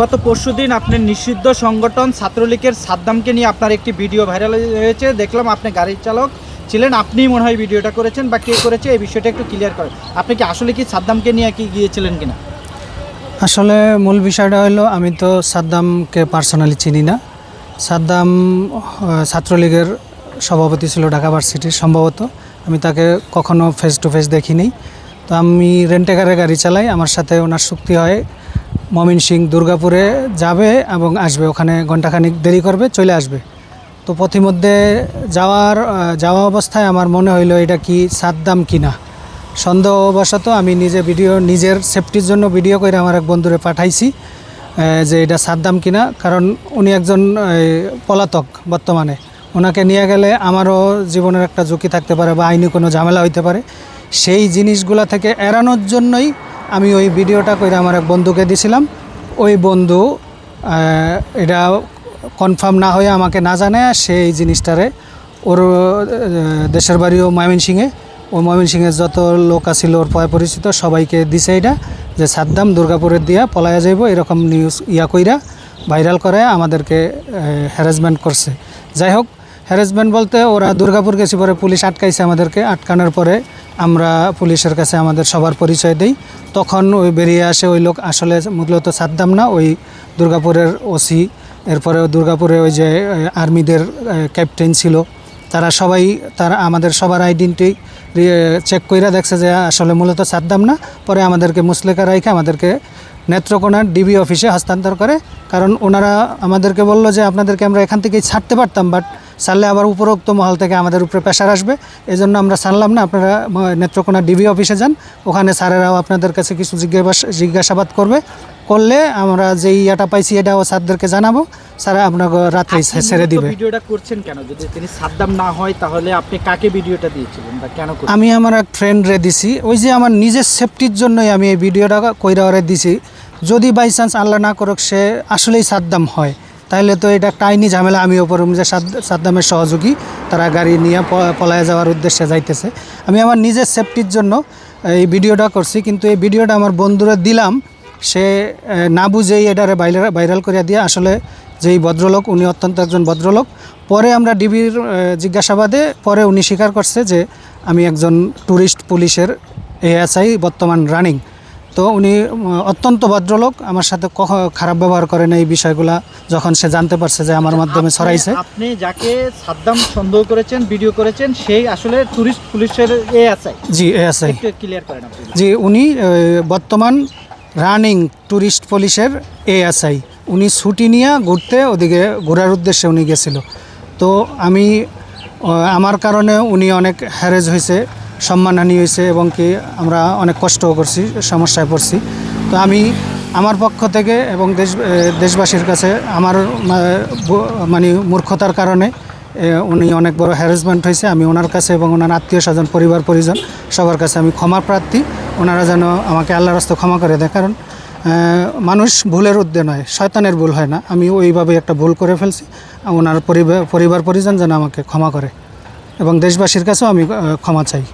গত পরশুদিন আপনার নিষিদ্ধ সংগঠন ছাত্রলীগের সাদ্দামকে নিয়ে আপনার একটি ভিডিও ভাইরাল হয়েছে। দেখলাম আপনি গাড়ির চালক ছিলেন, আপনিই মনে হয় ভিডিওটা করেছেন বা কে করেছে, এই বিষয়টা একটু ক্লিয়ার করেন। আপনি কি আসলে কি সাদ্দামকে নিয়ে কি গিয়েছিলেন কিনা? আসলে মূল বিষয়টা হলো, আমি তো সাদ্দামকে পার্সোনালি চিনি না। সাদ্দাম ছাত্রলীগের সভাপতি ছিল ঢাকা ভার্সিটির সম্ভবত। আমি তাকে কখনো ফেস টু ফেস দেখিনি। তো আমি রেন্টেকারে গাড়ি চালাই, আমার সাথে ওনার চুক্তি হয় মমিন সিং দুর্গাপুরে যাবে এবং আসবে। ওখানে ঘন্টাখানিক দেরি করবে, চলে আসবে। তো পথিমধ্যে যাওয়ার যাওয়া অবস্থায় আমার মনে হইল, এটা কি সাদ্দাম কিনা সন্দেহবশত আমি নিজে ভিডিও, নিজের সেফটির জন্য ভিডিও করে আমার এক বন্ধুরে পাঠাইছি যে এটা সাদ্দাম কিনা কারণ উনি একজন পলাতক বর্তমানে। ওনাকে নিয়ে গেলে আমারও জীবনের একটা ঝুঁকি থাকতে পারে বা আইনি কোনো ঝামেলা হইতে পারে। সেই জিনিসগুলা থেকে এড়ানোর জন্যই আমি ওই ভিডিওটা করে আমার এক বন্ধুকে দিছিলাম। ওই বন্ধু এটা কনফার্ম না হয়ে আমাকে না জানায় সেই জিনিসটারে ওর দেশের বাড়িও ময়মনসিংহে। ও ময়মনসিংহের যত লোক আছিল ওর পয় পরিচিত সবাইকে দিছে এটা যে, সাদ্দাম দুর্গাপুরের দিয়া পলায়া যাইব। এরকম নিউজ ইয়া কইরা ভাইরাল করে আমাদেরকে হ্যারাসমেন্ট করছে। যাই হোক হ্যারাসমেন্ট বলতে ওরা দুর্গাপুর গেছি পরে পুলিশ আটকাইছে আমাদেরকে। আটকানোর পরে আমরা পুলিশের কাছে আমাদের সবার পরিচয় দেই। তখন ওই বেরিয়ে আসে ওই লোক, আসলে মূলত সাদ্দাম না, ওই দুর্গাপুরের ওসি। এরপরে দুর্গাপুরে ওই যে আর্মিদের ক্যাপ্টেন ছিল। তারা সবাই, তারা আমাদের সবার আইডেন্টি চেক কইরা দেখছে যে আসলে মূলত সাদ্দাম না। পরে আমাদেরকে মুসলেকা রাইখে আমাদেরকে নেত্রকোনার ডিবি অফিসে হস্তান্তর করে। কারণ ওনারা আমাদেরকে বলল যে, আপনাদেরকে আমরা এখান থেকেই ছাড়তে পারতাম, বাট ছাড়লে আবার উপরোক্ত মহল থেকে আমাদের উপরে প্রেশার আসবে। এই জন্য আমরা ছাড়লাম না আপনারা নেত্রকোনা ডিবি অফিসে যান। ওখানে স্যারেরাও আপনাদের কাছে কিছু জিজ্ঞাসা জিজ্ঞাসাবাদ করবে। করলে আমরা যেই ইয়াটা পাইছি এটাও স্যারদেরকে জানাব। স্যারা আপনাকে আপনি ছেড়ে দিবে। ভিডিওটা করছেন কেন? যদি তিনি সাদ্দাম না হয় তাহলে আপনি কাকে ভিডিওটা দিয়েছিলেন বা কেন আমি আমার এক ফ্রেন্ডরে দিছি। ওই যে আমার নিজের সেফটির জন্যই আমি এই ভিডিওটা কইরা ওরে দিছি। যদি বাই চান্স আল্লাহ না করুক সে আসলেই সাদ্দাম হয়। তাহলে তো এটা একটা আইনি ঝামেলা, আমি ওপর যে সাদ- সাদ্দামের সহযোগী, তারা গাড়ি নিয়ে পলায়ে যাওয়ার উদ্দেশ্যে যাইতেছে। আমি আমার নিজের সেফটির জন্য এই ভিডিওটা করছি, কিন্তু এই ভিডিওটা আমার বন্ধুরা দিলাম, সে না বুঝেই এটারে ভাইরাল ভাইরাল করে দিয়ে আসলে যেই ভদ্রলোক, উনি অত্যন্ত একজন ভদ্রলোক। পরে আমরা ডিবির জিজ্ঞাসাবাদে পরে উনি স্বীকার করছে যে, আমি একজন ট্যুরিস্ট পুলিশের এএসআই বর্তমান রানিং তো উনি অত্যন্ত ভদ্রলোক আমার সাথে খারাপ ব্যবহার করেন এই বিষয়গুলা যখন সে জানতে পারছে যে আমার মাধ্যমে আপনি- ছড়াইছে। আপনি যাকে সাদ্দাম সন্দেহ করেছেন ভিডিও করেছেন সেই আসলে টুরিস্ট পুলিশের এ আছে? জি এএসআই একটু ক্লিয়ার করেন জি উনি বর্তমান রানিং টুরিস্ট পুলিশের এ এএসআই উনি ছুটি নিয়ে ঘুরতে ওদিকে ঘোরার উদ্দেশ্যে উনি গেছিল। তো আমি আমার কারণে উনি অনেক হ্যারেজ হয়েছে। সম্মানহানি হয়েছে এবং কি আমরা অনেক কষ্টও করছি, সমস্যায় পড়ছি। তো আমি আমার পক্ষ থেকে এবং দেশ দেশবাসীর কাছে আমার মানে মূর্খতার কারণে উনি অনেক বড় হ্যারাসমেন্ট হয়েছে, আমি ওনার কাছে এবং ওনার আত্মীয় স্বজন, পরিবার, পরিজন সবার কাছে আমি ক্ষমা প্রার্থী। ওনারা যেন আমাকে আল্লাহ রাস্তা ক্ষমা করে দেয়, কারণ মানুষ ভুলের উদ্দে নয়, শয়তানের ভুল হয় না। আমি ওইভাবে একটা ভুল করে ফেলছি, ওনার পরিবার পরিবার, পরিজন যেন আমাকে ক্ষমা করে এবং দেশবাসীর কাছেও আমি ক্ষমা চাই।